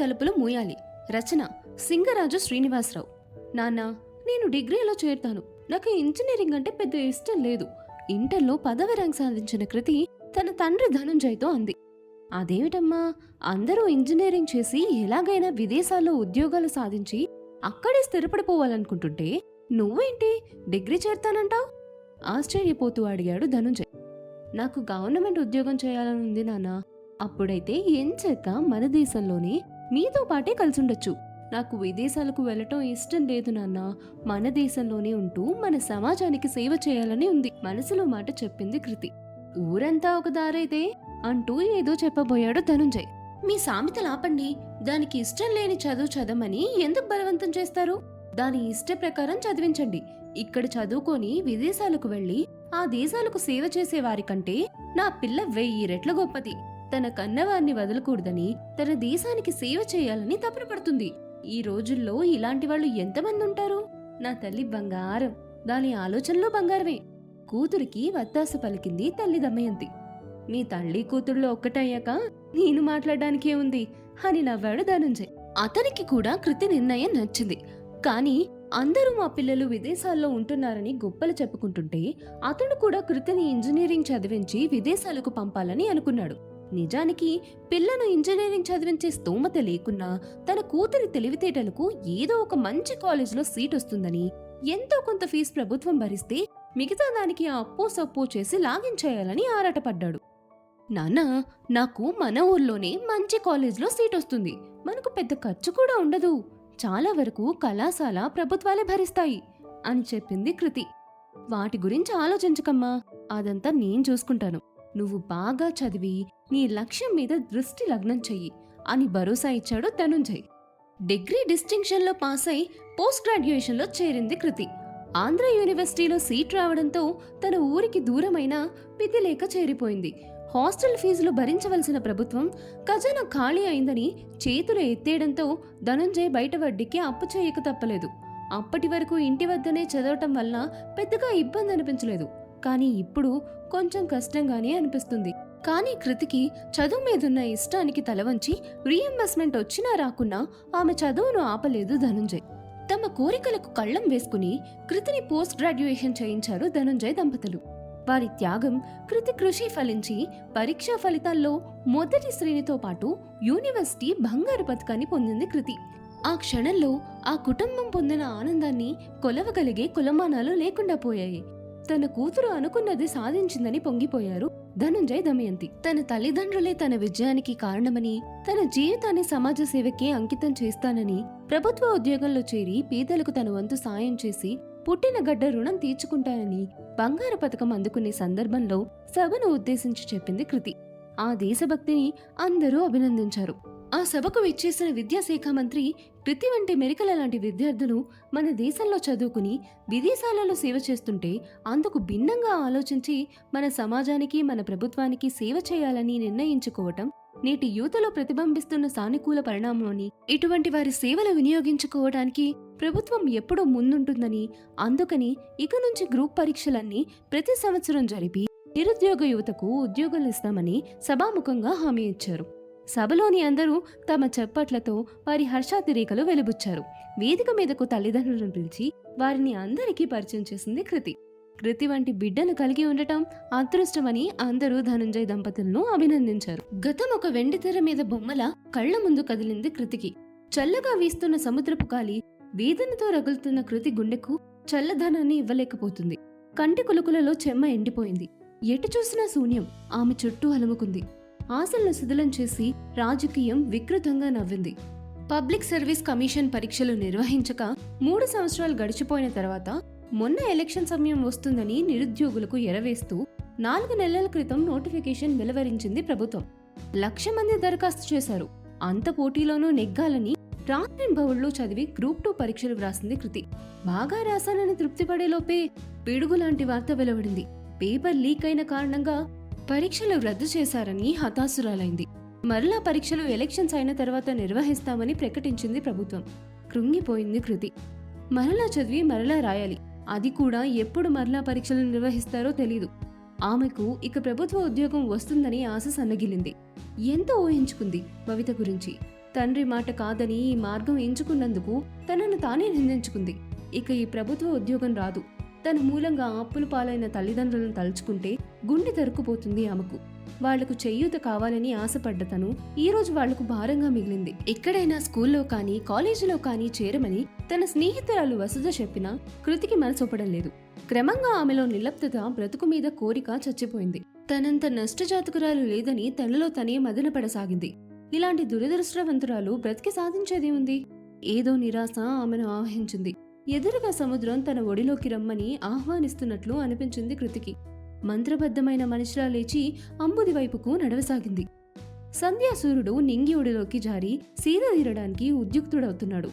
తలుపులు మూయాలి. రచన సింగరాజు శ్రీనివాసరావు. నాన్న నేను డిగ్రీలో చేరుతాను? నాకు ఇంజనీరింగ్ అంటే పెద్ద ఇష్టం లేదు. ఇంటర్లో పదవి ర్యాంక్ సాధించిన కృతి తన తండ్రి ధనుంజయ్తో అంది. అదేమిటమ్మా? అందరూ ఇంజనీరింగ్ చేసి ఎలాగైనా విదేశాల్లో ఉద్యోగాలు సాధించి అక్కడే స్థిరపడిపోవాలనుకుంటుంటే నువ్వేంటి? డిగ్రీ చేరుతానంటావు? ఆశ్చర్యపోతూ అడిగాడు ధనుంజయ్. నాకు గవర్నమెంట్ ఉద్యోగం చేయాలని ఉంది నాన్న. అప్పుడైతే ఎంచక్క మన దేశంలోనే మీతో పాటే కలిసుండొచ్చు. నాకు విదేశాలకు వెళ్ళటం ఇష్టం లేదు నాన్న. మన దేశంలోనే ఉంటూ మన సమాజానికి సేవ చేయాలని ఉంది. మనసులో మాట చెప్పింది కృతి. ఊరంతా ఒక దారైతే అంటూ ఏదో చెప్పబోయాడు ధనుంజయ్. మీ సామెతలు ఆపండి. దానికి ఇష్టం లేని చదువు చదవమని ఎందుకు బలవంతం చేస్తారు? దాని ఇష్ట ప్రకారం చదివించండి. ఇక్కడ చదువుకొని విదేశాలకు వెళ్ళి ఆ దేశాలకు సేవ చేసే వారి కంటే నా పిల్ల వెయ్యి రెట్ల గొప్పది. తన కన్నవారిని వదలకూడదని తన దేశానికి సేవ చేయాలని తపనపడుతుంది ఈ రోజుల్లో ఇలాంటి వాళ్ళు ఎంతమంది ఉంటారు? నా తల్లి బంగారం. దాని ఆలోచనలో బంగారమే. కూతురికి వత్తాస పలికింది తల్లి దమయంతి. మీ తల్లి కూతుళ్ళో ఒక్కటయ్యాక నేను మాట్లాడడానికే ఉంది అని నవ్వాడు ధనుంజయ్. అతనికి కూడా కృతి నిర్ణయం నచ్చింది. కానీ అందరూ మా పిల్లలు విదేశాల్లో ఉంటున్నారని గొప్పలు చెప్పుకుంటుంటే అతను కూడా కృతిని ఇంజనీరింగ్ చదివించి విదేశాలకు పంపాలని అనుకున్నాడు. నిజానికి పిల్లను ఇంజనీరింగ్ చదివించే స్తోమత లేకున్నా తన కూతురి తెలివితేటలకు ఏదో ఒక మంచి కాలేజీలో సీట్ వస్తుందని ఎంతో కొంత ఫీజు ప్రభుత్వం భరిస్తే మిగతా దానికి ఆ అప్పో సప్పో చేసి లాగించేయాలని ఆరాటపడ్డాడు. నాన్న నాకు మన ఊర్లోనే మంచి కాలేజ్లో సీట్ వస్తుంది. మనకు పెద్ద ఖర్చు కూడా ఉండదు. చాలా వరకు కళాశాల ప్రభుత్వాలే భరిస్తాయి అని చెప్పింది కృతి. వాటి గురించి ఆలోచించకమ్మా. అదంతా నేను చూసుకుంటాను. నువ్వు బాగా చదివి నీ లక్ష్యం మీద దృష్టి లగ్నం చెయ్యి అని భరోసా ఇచ్చాడు ధనుంజయ్. డిగ్రీ డిస్టింక్షన్లో పాస్ అయి పోస్ట్ గ్రాడ్యుయేషన్లో చేరింది కృతి. ఆంధ్ర యూనివర్సిటీలో సీట్ రావడంతో తన ఊరికి దూరమైన పితి లేక చేరిపోయింది. హాస్టల్ ఫీజులు భరించవలసిన ప్రభుత్వం ఖజానా ఖాళీ అయిందని చేతులు ఎత్తేయడంతో ధనంజయ్ బయట వడ్డీకి అప్పు చేయక తప్పలేదు. అప్పటి వరకు ఇంటి వద్దనే చదవటం వల్ల పెద్దగా ఇబ్బంది అనిపించలేదు. కానీ ఇప్పుడు కొంచెం కష్టంగానే అనిపిస్తుంది. కానీ కృతికి చదువు మీదున్న ఇష్టానికి తలవంచి రీఎంబర్స్మెంట్ వచ్చినా రాకున్నా ఆమె చదువును ఆపలేదు ధనుంజయ్. తమ కోరికలకు కళ్ళం వేసుకుని కృతిని పోస్ట్ గ్రాడ్యుయేషన్ చేయించారు ధనుంజయ్ దంపతులు. వారి త్యాగం కృతి కృషి ఫలించి పరీక్షా ఫలితాల్లో మొదటి శ్రేణితో పాటు యూనివర్సిటీ బంగారు పథకాన్ని పొందింది కృతి. ఆ క్షణంలో ఆ కుటుంబం పొందిన ఆనందాన్ని కొలవగలిగే కులమానాలు లేకుండా పోయాయి. తన కూతురు అనుకున్నది సాధించిందని పొంగిపోయారు ధనుంజయ్ దమయంతి. తన తల్లిదండ్రులే తన విజయానికి కారణమని తన జీవితాన్ని సమాజ సేవకే అంకితం చేస్తానని ప్రభుత్వ ఉద్యోగంలో చేరి పేదలకు తన వంతు సాయం చేసి పుట్టిన గడ్డ రుణం తీర్చుకుంటానని బంగారు పథకం అందుకునే సందర్భంలో సభను ఉద్దేశించి చెప్పింది కృతి. ఆ దేశభక్తిని అందరూ అభినందించారు. ఆ సభకు విచ్చేసిన విద్యాశాఖ మంత్రి కృతి వంటి మెరికల లాంటి విద్యార్థులు మన దేశంలో చదువుకుని విదేశాలలో సేవ చేస్తుంటే అందుకు భిన్నంగా ఆలోచించి మన సమాజానికి మన ప్రభుత్వానికి సేవ చేయాలని నిర్ణయించుకోవటం నేటి యువతలో ప్రతిబింబిస్తున్న సానుకూల పరిణామమని ఇటువంటి వారి సేవలు వినియోగించుకోవడానికి ప్రభుత్వం ఎప్పుడూ ముందుంటుందని అందుకని ఇక నుంచి గ్రూప్ పరీక్షలన్నీ ప్రతి సంవత్సరం జరిపి నిరుద్యోగ యువతకు ఉద్యోగాలు ఇస్తామని సభాముఖంగా హామీ ఇచ్చారు. సభలోని అందరూ తమ చెప్పట్లతో వారి హర్షాతిరేకలు వెలుబుచ్చారు. వేదిక మీదకు తల్లిదండ్రులను పిలిచి వారిని అందరికీ పరిచయం చేసింది కృతి. కృతి వంటి బిడ్డను కలిగి ఉండటం అదృష్టమని అందరూ ధనుంజయ్ దంపతులను అభినందించారు. గతం ఒక వెండితెర మీద బొమ్మల కళ్ళ ముందు కదిలింది కృతికి. చల్లగా వీస్తున్న సముద్రపు గాలి వేదనతో రగులుతున్న కృతి గుండెకు చల్లదనాన్ని ఇవ్వలేకపోతుంది. కంటి కులుకులలో చెమ్మ ఎండిపోయింది. ఎటు చూసినా శూన్యం. ఆమె చుట్టూ అలుముకుంది. ఆశలను శిథిలం చేసి రాజకీయం వికృతంగా నవ్వింది. పబ్లిక్ సర్వీస్ కమిషన్ పరీక్షలు నిర్వహించక మూడు సంవత్సరాలు గడిచిపోయిన తర్వాత మొన్న ఎలక్షన్ సమయం వస్తుందని నిరుద్యోగులకు ఎరవేస్తూ నాలుగు నెలల క్రితం నోటిఫికేషన్ వెలువరించింది ప్రభుత్వం. లక్ష మంది దరఖాస్తు చేశారు. అంత పోటీలోనూ నెగ్గాలని రాత్రింబవుళ్ళు చదివి గ్రూప్ టూ పరీక్షలు వ్రాసింది కృతి. బాగా రాశానని తృప్తిపడేలోపే పిడుగు లాంటి వార్త వెలువడింది. పేపర్ లీక్ అయిన కారణంగా పరీక్షలు రద్దు చేశారని హతాసురాలైంది మరలా పరీక్షలు ఎలక్షన్స్ అయిన తర్వాత నిర్వహిస్తామని ప్రకటించింది ప్రభుత్వం. కృంగిపోయింది కృతి. మరలా చదివి మరలా రాయాలి. అది కూడా ఎప్పుడు మరలా పరీక్షలు నిర్వహిస్తారో తెలీదు. ఆమెకు ఇక ప్రభుత్వ ఉద్యోగం వస్తుందని ఆశ సన్నగిలింది. ఎంతో ఊహించుకుంది భవిత గురించి. తండ్రి మాట కాదని ఈ మార్గం ఎంచుకున్నందుకు తనను తానే నిందించుకుంది. ఇక ఈ ప్రభుత్వ ఉద్యోగం రాదు. తన మూలంగా అప్పులు పాలైన తల్లిదండ్రులను తలుచుకుంటే గుండె తరుక్కుపోతుంది ఆమెకు. వాళ్ళకు చెయ్యూత కావాలని ఆశపడ్డ తను ఈ రోజు వాళ్ళకు భారంగా మిగిలింది. ఎక్కడైనా స్కూల్లో కానీ కాలేజీలో కానీ చేరమని తన స్నేహితురాలు వసుధ చెప్పినా కృతికి మనసొప్పడం లేదు. క్రమంగా ఆమెలో నిర్లప్తత బ్రతుకు మీద కోరిక చచ్చిపోయింది. తనంత నష్టజాతకురాలు లేదని తనలో తనే మదనపడసాగింది. ఇలాంటి దురదృష్టవంతురాలు బ్రతికి సాధించేది ఉంది? ఏదో నిరాశ ఆమెను ఆవహించింది. ఎదురుగా సముద్రం తన ఒడిలోకి రమ్మని ఆహ్వానిస్తున్నట్లు అనిపించింది కృతికి. మంత్రబద్ధమైన మనిషిలా లేచి అంబుది వైపుకు నడవసాగింది. సంధ్యాసూర్యుడు నింగిడిలోకి జారి సీద తీరడానికి ఉద్యుక్తుడవుతున్నాడు.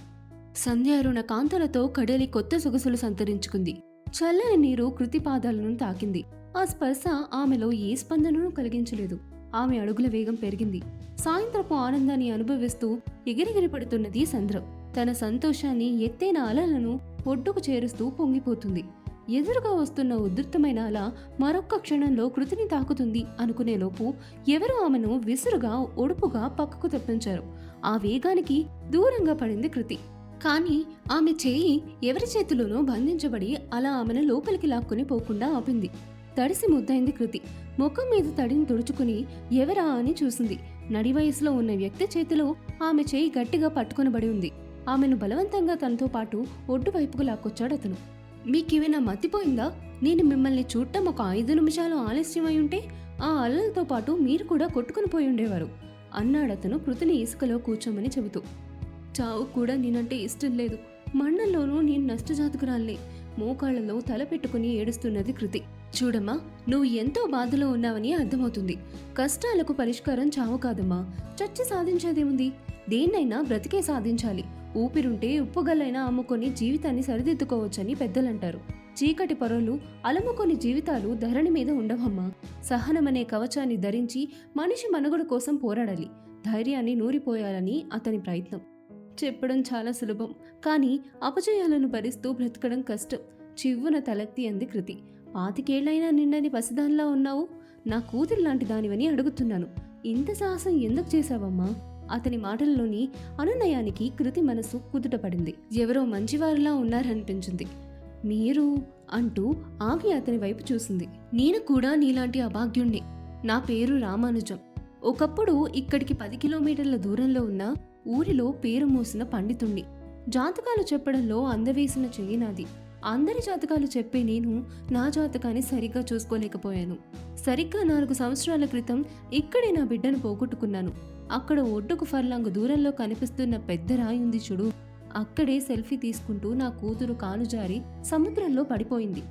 సంధ్యారుణ కాంతలతో కడలి కొత్త సొగసులు సంతరించుకుంది. చల్లని నీరు కృతిపాదాలను తాకింది. ఆ స్పర్శ ఆమెలో ఏ స్పందనను కలిగించలేదు. ఆమె అడుగుల వేగం పెరిగింది. సాయంత్రపు ఆనందాన్ని అనుభవిస్తూ ఎగిరెగిరి పడుతున్నది సంద్రం తన సంతోషాన్ని ఎత్తైన అలలను ఒడ్డుకు చేరుస్తూ పొంగిపోతుంది. ఎదురుగా వస్తున్న ఉధృతమైన అల మరొక్క క్షణంలో కృతిని తాకుతుంది అనుకునేలోపు ఎవరో ఆమెను విసురుగా ఒడుపుగా పక్కకు తప్పించారు. ఆ వేగానికి దూరంగా పడింది కృతి. కానీ ఆమె చేయి ఎవరి చేతిలోనో బంధించబడి అలా ఆమెను లోపలికి లాక్కుని పోకుండా ఆపింది. తడిసి ముద్దైంది కృతి. ముఖం మీద తడిని తుడుచుకుని ఎవరా అని చూసింది. నడి వయసులో ఉన్న వ్యక్తి చేతిలో ఆమె చేయి గట్టిగా పట్టుకొనబడి ఉంది. ఆమెను బలవంతంగా తనతో పాటు ఒడ్డు వైపుకు లాక్కొచ్చాడు అతను. మీకేమైనా మతిపోయిందా? నేను మిమ్మల్ని చూడటం ఒక ఐదు నిమిషాలు ఆలస్యమై ఉంటే ఆ అల్లలతో పాటు మీరు కూడా కొట్టుకుని పోయి ఉండేవారు అన్నాడతను కృతిని ఇసుకలో కూర్చోమని చెబుతూ. చావు కూడా నేనంటే ఇష్టం లేదు. మండల్లోనూ నేను నష్టజాతకురాలే మోకాళ్ళలో తల పెట్టుకుని ఏడుస్తున్నది కృతి. చూడమ్మా నువ్వు ఎంతో బాధలో ఉన్నావని అర్థమవుతుంది. కష్టాలకు పరిష్కారం చావు కాదమ్మా. చచ్చి సాధించేదేముంది? దేన్నైనా బ్రతికే సాధించాలి. ఊపిరుంటే ఉప్పుగల్లైనా అమ్ముకొని జీవితాన్ని సరిదిద్దుకోవచ్చని పెద్దలంటారు. చీకటి పొరలు అలముకొని జీవితాలు ధరణి మీద ఉండవమ్మా. సహనమనే కవచాన్ని ధరించి మనిషి మనుగడ కోసం పోరాడాలి. ధైర్యాన్ని నూరిపోయాలని అతని ప్రయత్నం. చెప్పడం చాలా సులభం. కానీ అపజయాలను భరిస్తూ బ్రతకడం కష్టం. చివ్వున తలెత్తి అంది కృతి. పాతికేళ్ళైనా నిన్నని పసిదానిలా ఉన్నావు? నా కూతురు లాంటి దానివని అడుగుతున్నాను. ఇంత సాహసం ఎందుకు చేశావమ్మా? అతని మాటల్లోని అనునయానికి కృతి మనసు కుదుటపడింది. ఎవరో మంచివారిలా ఉన్నారనిపించింది. మీరు అంటూ ఆగి అతని వైపు చూసింది. నేను కూడా నీలాంటి అభాగ్యుణ్ణి. నా పేరు రామానుజం. ఒకప్పుడు ఇక్కడికి పది కిలోమీటర్ల దూరంలో ఉన్న ఊరిలో పేరు మోసిన పండితుణ్ణి. జాతకాలు చెప్పడంలో అందవేసిన చెయ్యి నాది. అందరి జాతకాలు చెప్పే నేను నా జాతకాన్ని సరిగ్గా చూసుకోలేకపోయాను. సరిగ్గా నాలుగు సంవత్సరాల క్రితం ఇక్కడే నా బిడ్డను పోగొట్టుకున్నాను. అక్కడ ఒడ్డుకు ఫర్లాంగు దూరంలో కనిపిస్తున్న పెద్ద రాయి ఉంది చూడు. అక్కడే సెల్ఫీ తీసుకుంటూ నా కూతురు కాలు జారి సముద్రంలో పడిపోయింది.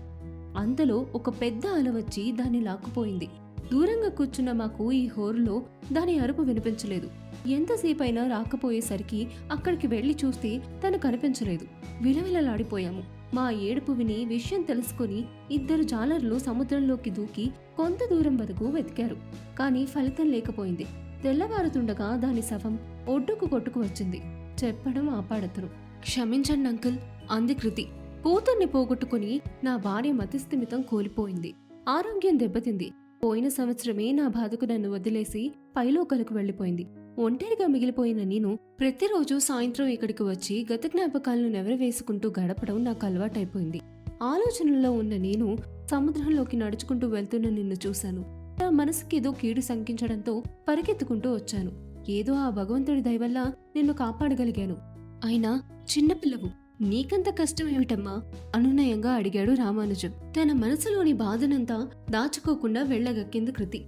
అంతలో ఒక పెద్ద అల వచ్చి దాన్ని లాక్కుపోయింది. దూరంగా కూర్చున్న మాకు ఈ హోరులో దాని అరుపు వినిపించలేదు. ఎంతసేపైనా రాకపోయేసరికి అక్కడికి వెళ్ళి చూస్తే తను కనిపించలేదు. విలవిలలాడిపోయాము. మా ఏడుపు విని విషయం తెలుసుకుని ఇద్దరు జాలర్లు సముద్రంలోకి దూకి కొంత దూరం వరకు వెతికారు. కానీ ఫలితం లేకపోయింది. తెల్లవారుతుండగా దాని శవం ఒడ్డుకు కొట్టుకు వచ్చింది. చెప్పడం ఆపాడతను క్షమించండి అంకుల్ అంది కృతి. కూతుర్ని పోగొట్టుకుని నా భార్య మతిస్థిమితం కోల్పోయింది. ఆరోగ్యం దెబ్బతింది. పోయిన సంవత్సరమే నా బాధకు నన్ను వదిలేసి పైలోకలకు వెళ్ళిపోయింది ఒంటరిగా మిగిలిపోయిన నేను ప్రతిరోజు సాయంత్రం ఇక్కడికి వచ్చి గత జ్ఞాపకాలను నెవరవేసుకుంటూ గడపడం నాకు అలవాటైపోయింది. ఆలోచనల్లో ఉన్న నేను సముద్రంలోకి నడుచుకుంటూ వెళ్తున్న నిన్ను చూశాను. నా మనసుకి ఏదో కీడు శంకించడంతో పరిగెత్తుకుంటూ వచ్చాను. ఏదో ఆ భగవంతుడి దయవల్ల నిన్ను కాపాడగలిగాను. అయినా చిన్నపిల్లవు నీకంత కష్టం ఏమిటమ్మా? అనునయంగా అడిగాడు రామానుజం. తన మనసులోని బాధనంతా దాచుకోకుండా వెళ్ళగక్కింది కృతి.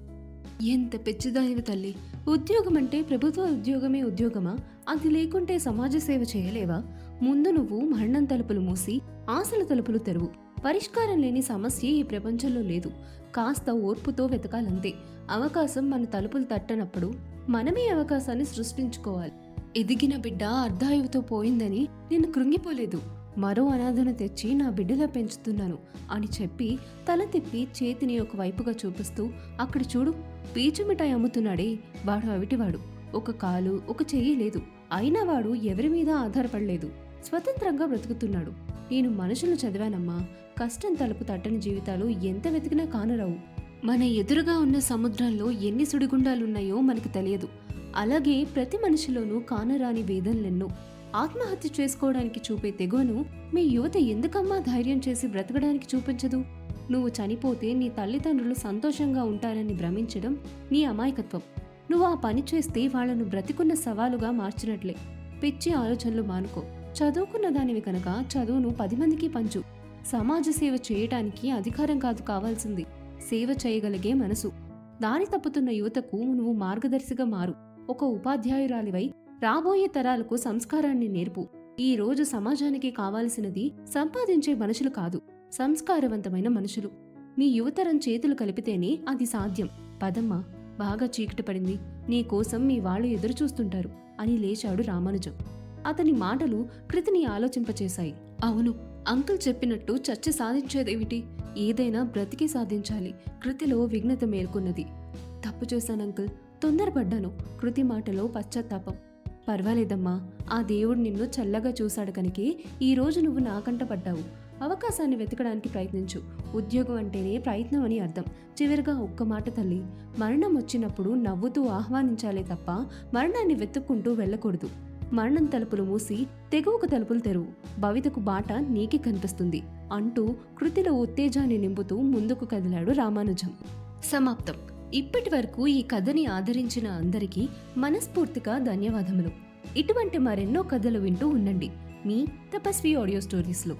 ఎంత పెచ్చిదానివి తల్లి! ఉద్యోగం అంటే ప్రభుత్వ ఉద్యోగమే ఉద్యోగమా? అది లేకుంటే సమాజ సేవ చేయలేవా? ముందు నువ్వు మరణం తలుపులు మూసి ఆశల తలుపులు తెరువు. పరిష్కారం లేని సమస్య ఈ ప్రపంచంలో లేదు. కాస్త ఓర్పుతో వెతకాలంతే. అవకాశం మన తలుపులు తట్టనప్పుడు మనమే అవకాశాన్ని సృష్టించుకోవాలి. ఎదిగిన బిడ్డ అర్ధాయువుతో పోయిందని నేను కృంగిపోలేదు. మరో అనాథను తెచ్చి నా బిడ్డలా పెంచుతున్నాను అని చెప్పి తల తిప్పి చేతిని ఒక వైపుగా చూపిస్తూ అక్కడ చూడు పీచు మిఠాయి అమ్ముతున్నాడే. వాడు అవిటివాడు. ఒక కాలు ఒక చెయ్యి లేదు. అయినా వాడు ఎవరి మీద ఆధారపడలేదు. స్వతంత్రంగా బ్రతుకుతున్నాడు. నేను మనుషులు చదివానమ్మా. కష్టం తలుపు తట్టని జీవితాలు ఎంత వెతికినా కానరావు. మన ఎదురుగా ఉన్న సముద్రంలో ఎన్ని సుడిగుండాలున్నాయో మనకు తెలియదు. అలాగే ప్రతి మనిషిలోనూ కానరాని వేదనలెన్నో. ఆత్మహత్య చేసుకోవడానికి చూపే తెగువను మీ యువత ఎందుకమ్మా ధైర్యం చేసి బ్రతకడానికి చూపించదు? నువ్వు చనిపోతే నీ తల్లిదండ్రులు సంతోషంగా ఉంటారని భ్రమించడం నీ అమాయకత్వం. నువ్వు ఆ పని చేస్తే వాళ్ళను బ్రతికున్న సవాలుగా మార్చినట్లే. పిచ్చి ఆలోచనలు మానుకో. చదువుకున్న దానివి కనుక చదువును పది మందికి పంచు. సమాజ సేవ చేయటానికి అధికారం కాదు కావాల్సింది. సేవ చేయగలిగే మనసు. దారి తప్పుతున్న యువతకు నువ్వు మార్గదర్శిగా మారు. ఒక ఉపాధ్యాయురాలివై రాబోయే తరాలకు సంస్కారాన్ని నేర్పు. ఈ రోజు సమాజానికి కావాల్సినది సంపాదించే మనుషులు కాదు సంస్కారవంతమైన మనుషులు. మీ యువతరం చేతులు కలిపితేనే అది సాధ్యం. పదమ్మా బాగా చీకటి పడింది. నీకోసం మీ వాళ్ళు ఎదురుచూస్తుంటారు అని లేచాడు రామానుజం. అతని మాటలు కృతిని ఆలోచింపచేశాయి. అవును అంకుల్ చెప్పినట్టు చర్చ సాధించేదేమిటి? ఏదైనా బ్రతికి సాధించాలి. కృతిలో విఘ్నత మేల్కొన్నది. తప్పు చేశాను అంకుల్. తొందరపడ్డాను. కృతి మాటలో పశ్చాత్తాపం. పర్వాలేదమ్మా. ఆ దేవుడు నిన్ను చల్లగా చూశాడు కనుకే ఈ రోజు నువ్వు నాకంట పడ్డావు. అవకాశాన్ని వెతకడానికి ప్రయత్నించు. ఉద్యోగం అంటేనే ప్రయత్నం అని అర్థం. చివరిగా ఒక్క మాట తల్లి. మరణం వచ్చినప్పుడు నవ్వుతూ ఆహ్వానించాలే తప్ప మరణాన్ని వెతుక్కుంటూ వెళ్ళకూడదు. మరణం తలుపులు మూసి తెగువకు తలుపులు తెరువు భవితకు బాట నీకే కనిపిస్తుంది అంటూ కృతిలో ఉత్తేజాన్ని నింపుతూ ముందుకు కదిలాడు రామానుజం. సమాప్తం. ఇప్పటి వరకు ఈ కథని ఆదరించిన అందరికీ మనస్ఫూర్తిగా ధన్యవాదములు. ఇటువంటి మరెన్నో కథలు వింటూ ఉండండి. మీ తపస్వి ఆడియో స్టోరీస్లో.